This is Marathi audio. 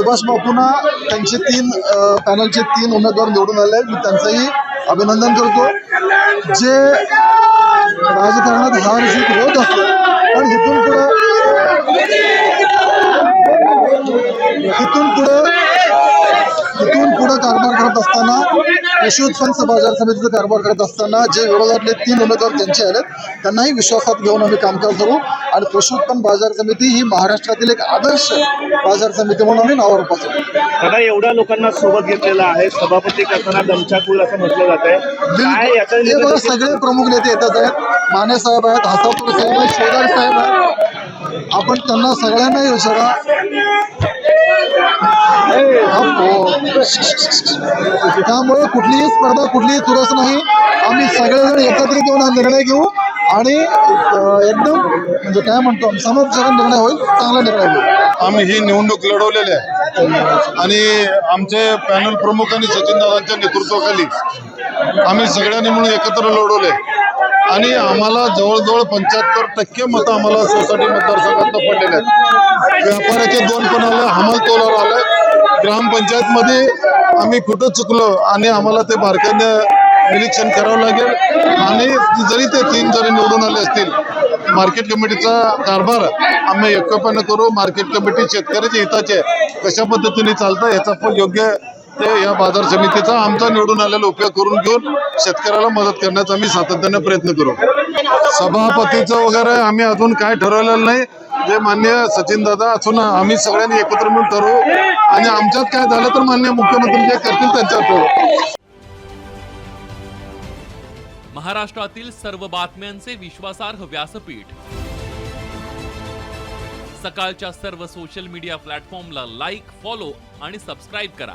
सुभाष बापूंना त्यांचे तीन पॅनलचे तीन उमेदवार निवडून आले आहेत. मी त्यांचंही अभिनंदन करतो जे कारभार करत असताना कृषी उत्पन्न बाजार समितीचा कारभार करत असताना जे विरोधातले तीन उमेदवार त्यांचे आलेत त्यांनाही विश्वासात घेऊन आम्ही कामकाज करू आणि कृषी उत्पन्न बाजार समिती ही महाराष्ट्रातील एक आदर्श बाजार समिती म्हणून आम्ही नावावर पाचू दादा एवढ्या लोकांना सोबत घेतलेला आहे सभापती करताना दमछाकूल असं म्हटलं जात आहे. हे सगळे प्रमुख नेते येतात आहेत. माने साहेब आहेत हसापूर साहेब आहेत शेजार साहेब आहेत. आपण त्यांना सगळ्यांनाही विचारा अप्पो. त्यामुळे कुठलीही स्पर्धा कुठलीही चुरस नाही. आम्ही सगळेजण एकत्रित येऊन हा निर्णय घेऊ आणि एकदम म्हणजे काय म्हणतो समोपचार निर्णय होईल चांगला निर्णय होईल. आम्ही ही निवडणूक लढवलेली आहे. आणि आमचे पॅनल प्रमुख आणि सचिन दादांच्या नेतृत्वाखाली आम्ही सगळ्यांनी म्हणून एकत्र लढवले आणि आम्हाला जवळजवळ पंच्याहत्तर टक्के मतं आम्हाला सोसायटी मतदारसंघात पडलेले आहेत. व्यापाऱ्याचे दोन पण आलं हमाल तोलावर आलं ग्रामपंचायतमध्ये आम्ही कुठं चुकलो आणि आम्हाला ते बारकाईने निरीक्षण करावं लागेल. आणि जरी ते तीन जरी निवडून आले असतील मार्केट कमिटीचा कारभार आम्ही एकपानं करू. मार्केट कमिटी शेतकऱ्याच्या हिताचे कशा पद्धतीने चालतं याचा पण योग्य ते या बाजार समितीचा आमचा निवडून आलेला उपयोग करून घेऊन शेतकऱ्याला मदत करण्याचा आम्ही सातत्याने प्रयत्न करू. सभापतीचं वगैरे आम्ही अजून काय ठरवलेलं नाही. जे मान्य सचिन दादा असून आम्ही सगळ्यांनी एकत्र मिळून ठरवू. आणि आमच्यात काय झालं तर मान्य मुख्यमंत्री जे करतील त्यांच्यावर ठरवू. महाराष्ट्रातील सर्व बातम्यांचे विश्वासार्ह व्यासपीठ. सकाळच्या सर्व सोशल मीडिया प्लॅटफॉर्मला लाईक फॉलो आणि सबस्क्राईब करा.